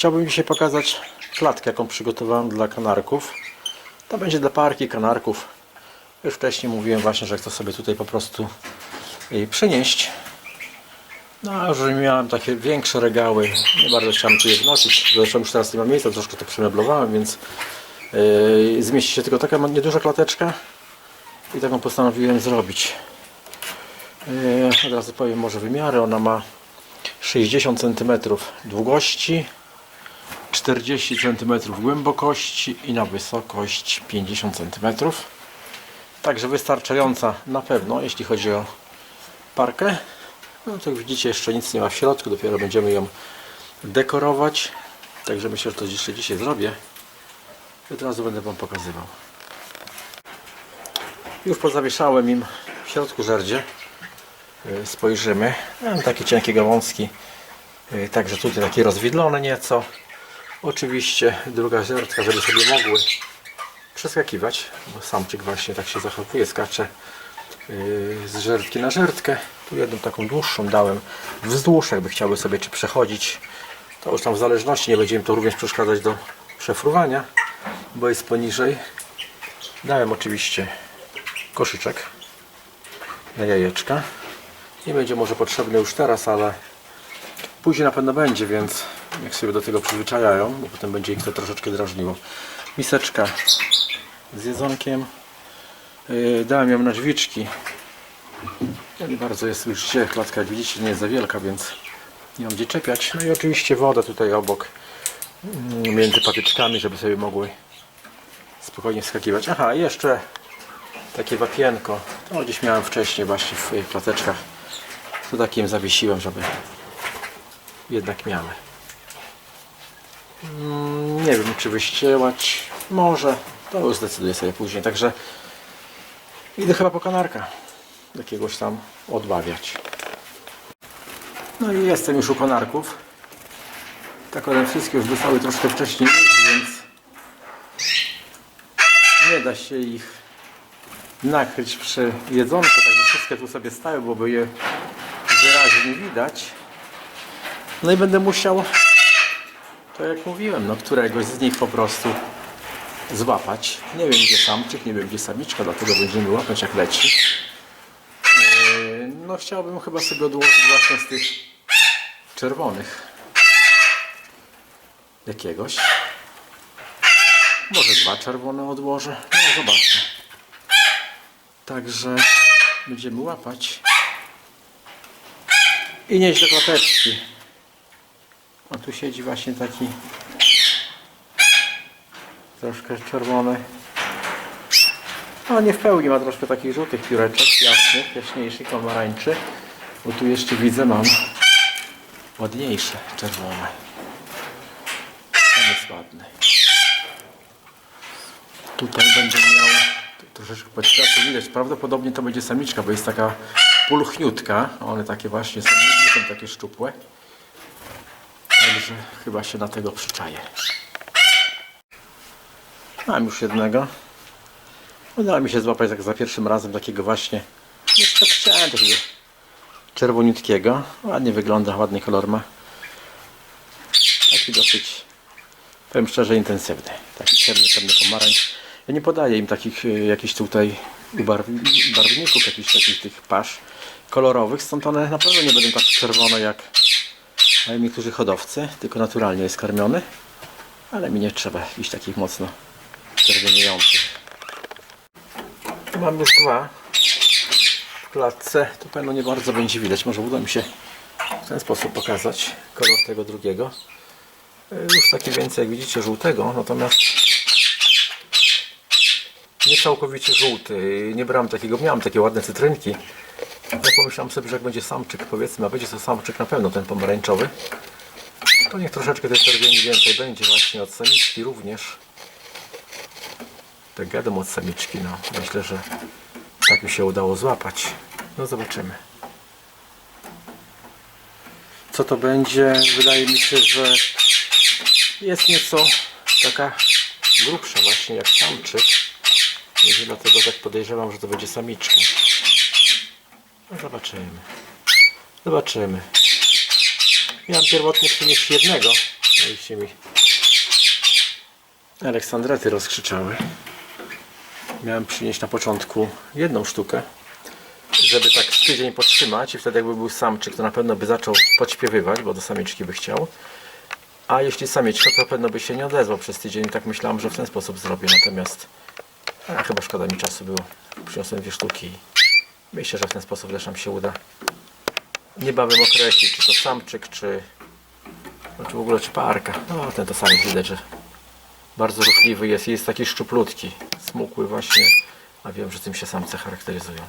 Chciałbym dzisiaj pokazać klatkę, jaką przygotowałem dla kanarków. To będzie dla parki kanarków. Już wcześniej mówiłem właśnie, że chcę sobie tutaj po prostu jej. No, a że miałem takie większe regały, nie bardzo chciałem tu je wnosić. Zresztą już teraz nie ma miejsca, troszkę to przemeblowałem, więc yy, zmieści się tylko taka nieduża klateczka i taką postanowiłem zrobić. Yy, od razu powiem może wymiary. Ona ma 60 cm długości, 40 cm głębokości i na wysokość 50 cm. Także wystarczająca na pewno, jeśli chodzi o parkę. No to jak widzicie jeszcze nic nie ma w środku, dopiero będziemy ją dekorować. Także myślę, że to jeszcze dzisiaj zrobię. I od razu będę Wam pokazywał. Już pozawieszałem im w środku żerdzie. Y, Spojrzymy. Mam takie cienkie gałązki. Y, Także tutaj takie rozwidlone nieco. Oczywiście druga żerdka, żeby sobie mogły przeskakiwać, bo samczyk właśnie tak się zachowuje, skacze yy, z żerdki na żerdkę. Tu jedną taką dłuższą dałem wzdłuż, jakby chciały sobie czy przechodzić. To już tam w zależności nie będzie im to również przeszkadzać do przefruwania, bo jest poniżej. Dałem oczywiście koszyczek na jajeczka. Nie będzie może potrzebny już teraz, ale później na pewno będzie, więc jak sobie do tego przyzwyczajają, bo potem będzie ich to troszeczkę drażniło. Miseczka z jedzonkiem. Yy, Dałem ją na drzwiczki. Bardzo jest już dzisiaj klatka, jak widzicie, nie jest za wielka, więc nie mam gdzie czepiać. No i oczywiście woda tutaj obok, mm, między patyczkami, żeby sobie mogły spokojnie skakiwać. Aha, jeszcze takie wapienko. To gdzieś miałem wcześniej właśnie w klateczkach. To takim zawiesiłem, żeby jednak miały. Mm, Nie wiem, czy wyściełać. Może. To już zdecyduję sobie później. Także idę chyba po kanarka. Jakiegoś tam odbawiać. No i jestem już u kanarków. Tak one wszystkie już dostały troszkę wcześniej, więc nie da się ich nakryć przy jedzonku. Także wszystkie tu sobie stały, bo by je wyraźnie widać. No i będę musiał to jak mówiłem, no któregoś z nich po prostu złapać. Nie wiem gdzie samczyk, nie wiem gdzie samiczka, dlatego będziemy łapać jak leci. Yy, No chciałbym chyba sobie odłożyć właśnie z tych czerwonych jakiegoś. Może dwa czerwone odłożę. No zobaczmy. Także będziemy łapać. I do klateczki. A tu siedzi właśnie taki troszkę czerwony. No nie w pełni ma troszkę takich żółtych pióreczek, jasnych, jaśniejszych, pomarańczy. Bo tu jeszcze widzę mam ładniejsze czerwone. Ten jest ładny. Tutaj będę miał troszeczkę pod światło widać. Prawdopodobnie to będzie samiczka, bo jest taka pulchniutka. One takie właśnie są, są takie szczupłe. Także chyba się na tego przyczaję. Mam już jednego. Udało mi się złapać tak za pierwszym razem takiego właśnie. Nie chciałem takiego czerwoniutkiego. Ładnie wygląda, ładny kolor ma. Taki dosyć, powiem szczerze, intensywny. Taki ciemny, ciemny pomarańcz. Ja nie podaję im takich y, jakichś tutaj barwników, jakichś takich tych pasz kolorowych, stąd one na pewno nie będą tak czerwone jak mają niektórzy hodowcy, tylko naturalnie jest karmiony. Ale mi nie trzeba iść takich mocno czerwoniejących. Tu mam już dwa w klatce. Tu pewno nie bardzo będzie widać. Może uda mi się w ten sposób pokazać kolor tego drugiego. E, Już taki więcej, jak widzicie, żółtego. Natomiast nie całkowicie żółty. Nie brałem takiego, miałem takie ładne cytrynki. No pomyślałem sobie, że jak będzie samczyk, powiedzmy, a będzie to samczyk na pewno ten pomarańczowy, to niech troszeczkę tej czerwieni więcej będzie właśnie od samiczki również. Tak gadam od samiczki, no. Myślę, że tak mi się udało złapać. No zobaczymy. Co to będzie? Wydaje mi się, że jest nieco taka grubsza właśnie jak samczyk. Dlatego tak podejrzewam, że to będzie samiczka. No zobaczymy. Zobaczymy. Miałem pierwotnie przynieść jednego, No i się mi Aleksandrety rozkrzyczały. Miałem przynieść na początku jedną sztukę, żeby tak tydzień podtrzymać i wtedy jakby był samczyk, to na pewno by zaczął podśpiewywać, bo do samiczki by chciał. A jeśli samiczka, to pewno by się nie odezwał przez tydzień. Tak myślałem, że w ten sposób zrobię, natomiast a, chyba szkoda mi czasu było. Przyniosłem dwie sztuki myślę, że w ten sposób też nam się uda niebawem określić, czy to samczyk, czy, no, czy w ogóle czy parka. No ten to samiec widać, że bardzo ruchliwy jest jest taki szczuplutki, smukły właśnie, a wiem, że tym się samce charakteryzują.